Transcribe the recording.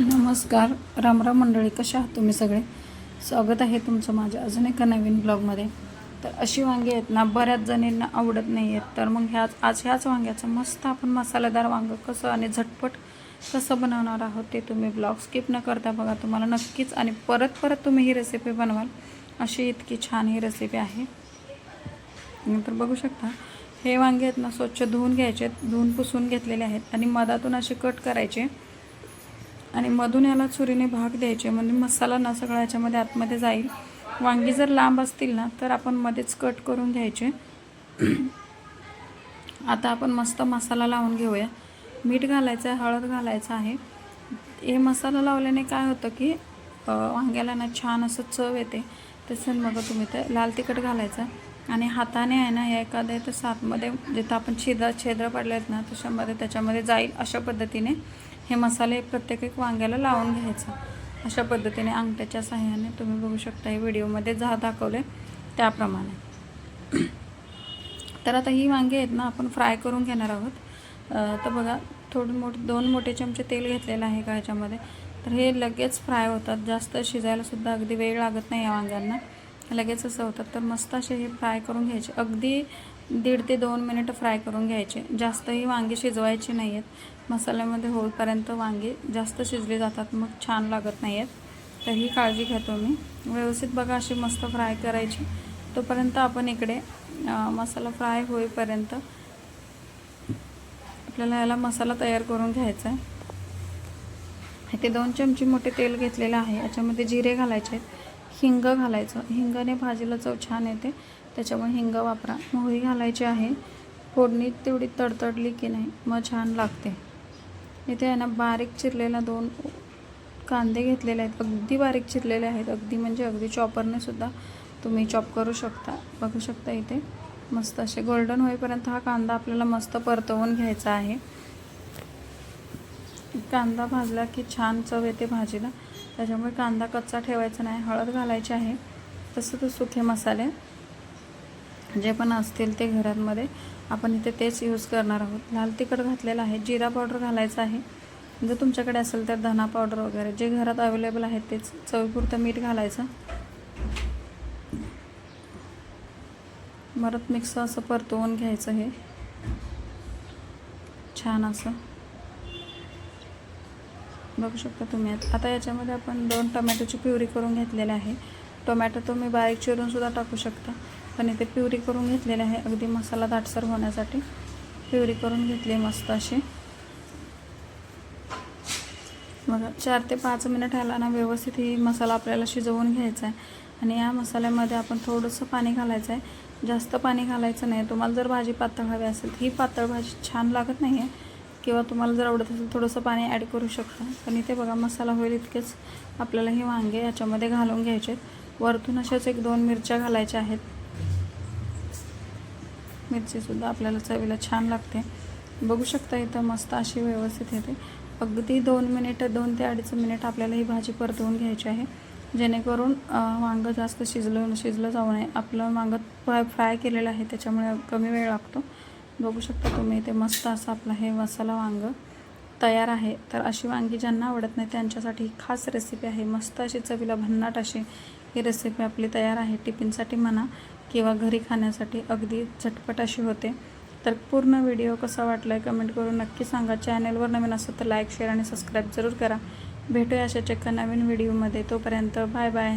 नमस्कार. रामराम मंडळी कशा आहात तुम्ही सगळे? स्वागत आहे तुमचं माझ्या अजून एका नवीन ब्लॉगमध्ये. तर अशी वांगी आहेत ना बऱ्याच जणींना आवडत नाही आहेत. तर मग ह्याच आज ह्याच वांग्याचं मस्त आपण मसालेदार वांगं कसं आणि झटपट कसं बनवणार आहोत ते तुम्ही ब्लॉग स्किप न करता बघा. तुम्हाला नक्कीच आणि परत परत तुम्ही ही रेसिपी बनवाल. अशी इतकी छान ही रेसिपी आहे. नंतर बघू शकता. हे वांगे आहेत ना स्वच्छ धुवून घ्यायचे आहेत. धुवून पुसून घेतलेले आहेत आणि मधातून असे कट करायचे. आणि मधून याला चुरीने भाग द्यायचे म्हणजे मसाला ना सगळा याच्यामध्ये आतमध्ये जाईल. वांगी जर लांब असतील ना तर आपण मध्येच कट करून घ्यायचे. आता आपण मस्त मसाला लावून घेऊया. मीठ घालायचं आहे हळद घालायचं आहे. हे मसाला लावल्याने काय होतं की वांग्याला ना छान असं चव येते. तसं मग तुम्ही तर लाल तिखट घालायचं. आणि हाताने आहे ना या एखाद्या तर सातमध्ये जिथं आपण छिद्र छिद्र पडले आहेत ना तशामध्ये त्याच्यामध्ये जाईल अशा पद्धतीने. हे मसाले प्रत्येक एक वांग्याला लावून घ्यायचं. अशा पद्धतीने अंगठ्याच्या सहाय्याने तुम्ही बघू शकता हे व्हिडिओमध्ये जा दाखवले त्याप्रमाणे. तर आता ही वांगे आहेत ना आपण फ्राय करून घेणार आहोत. तर बघा थोडं मोठं दोन मोठे चमचे तेल घेतलेलं आहे का ह्याच्यामध्ये. तर हे लगेच फ्राय होतात जास्त शिजायलासुद्धा अगदी वेळ लागत नाही या वांग्यांना. लगेच असं होतात तर मस्त असे हे फ्राय करून घ्यायचे. अगदी दीड ते दोन मिनिटं फ्राय करून घ्यायचे. जास्तही वांगे शिजवायचे नाही आहेत मसाल्यामध्ये होईपर्यंत वांगे जास्त शिजले जातात मग छान लागत नाही आहेत तर ही काळजी घेतो मी. व्यवस्थित बघा अशी मस्त फ्राय करायची. तोपर्यंत आपण इकडे मसाला फ्राय होईपर्यंत आपल्याला याला मसाला तयार करून घ्यायचा आहे. इथे दोन चमचे मोठे तेल घेतलेलं आहे. याच्यामध्ये जिरे घालायचे आहेत. हिंग घालायचं. हिंगाने भाजीला चव छान येते. त्याच्यामुळे हिंग वापरा. मोहरी घालायची आहे. फोडणी तेवढी तडतडली की नाही मग छान लागते. इथे आहे ना बारीक चिरलेला दोन कांदे घेतलेले आहेत. अगदी बारीक चिरलेले आहेत. अगदी म्हणजे अगदी चॉपरने सुद्धा तुम्ही चॉप करू शकता. बघू शकता इथे. मस्त असे गोल्डन होईपर्यंत हा कांदा आपल्याला मस्त परतवून घ्यायचा आहे. कांदा भाजला की छान चव येते भाजीला. त्याच्यामुळे कांदा कच्चा ठेवायचा नाही. हळद घालायची आहे. तसं तर सुखे मसाले. जे पण असतील ते घरांमध्ये आपण इथे तेच यूज करणार आहोत. लाल तिखट घातलेलं आहे जिरा पावडर घालायचं आहे. जर तुमच्याकडे असेल तर धना पावडर वगैरे जे घरात अवेलेबल आहेत तेच. चवीपुरतं मीठ घालायचं. परत मिक्स असं परतवून घ्यायचं हे. छान असं. बघू शकता तुम्ही. आता याच्यामध्ये आपण दोन टोमॅटोची प्युरी करून घेतलेली आहे. टोमॅटो तुम्ही बारीक चिरूनसुद्धा टाकू शकता. पण इथे प्युरी करून घेतलेली आहे. अगदी मसाला दाटसर होण्यासाठी प्युरी करून घेतली मस्त अशी. मग चार ते पाच मिनिट ह्याला ना व्यवस्थित ही मसाला आपल्याला शिजवून घ्यायचा आहे. आणि या मसाल्यामध्ये आपण थोडंसं पाणी घालायचं आहे. जास्त पाणी घालायचं नाही. तुम्हाला जर भाजी पातळ हवी असेल ही पातळ भाजी छान लागत नाही आहे किंवा तुम्हाला जर आवडत असेल थोडंसं पाणी ॲड करू शकता. पण इथे बघा मसाला होईल इतकेच. आपल्याला हे वांगे याच्यामध्ये घालून घ्यायचे आहेत वरतून अशाच एक दोन मिरच्या घालायच्या आहेत. मिरचीसुद्धा आपल्याला चवीला छान लागते. बघू शकता इथं मस्त अशी व्यवस्थित येते. अगदी दोन मिनिटं दोन ते अडीच मिनिट आपल्याला ही भाजी परतवून घ्यायची आहे. जेणेकरून वांगं जास्त शिजलं शिजलं जाऊ नये. आपलं वांगं फ्राय फ्राय केलेलं आहे त्याच्यामुळे कमी वेळ लागतो. बघू शकता तुम्ही इथे मस्त असं आपलं हे मसाला वांगं तयार आहे. तर अशी वांगी ज्यांना आवडत नाही त्यांच्यासाठी ही खास रेसिपी आहे. मस्त अशी चवीला भन्नाट अशी ही रेसिपी आपली तयार आहे. टिफिनसाठी म्हणा किंवा घरी खाण्यासाठी अगदी झटपट अशी होते. तर पूर्ण व्हिडिओ कसा वाटला आहे कमेंट करून नक्की सांगा. चॅनलवर नवीन असं तर लाईक शेअर आणि सबस्क्राईब जरूर करा. भेटूया अशाच एका नवीन व्हिडिओमध्ये तोपर्यंत बाय बाय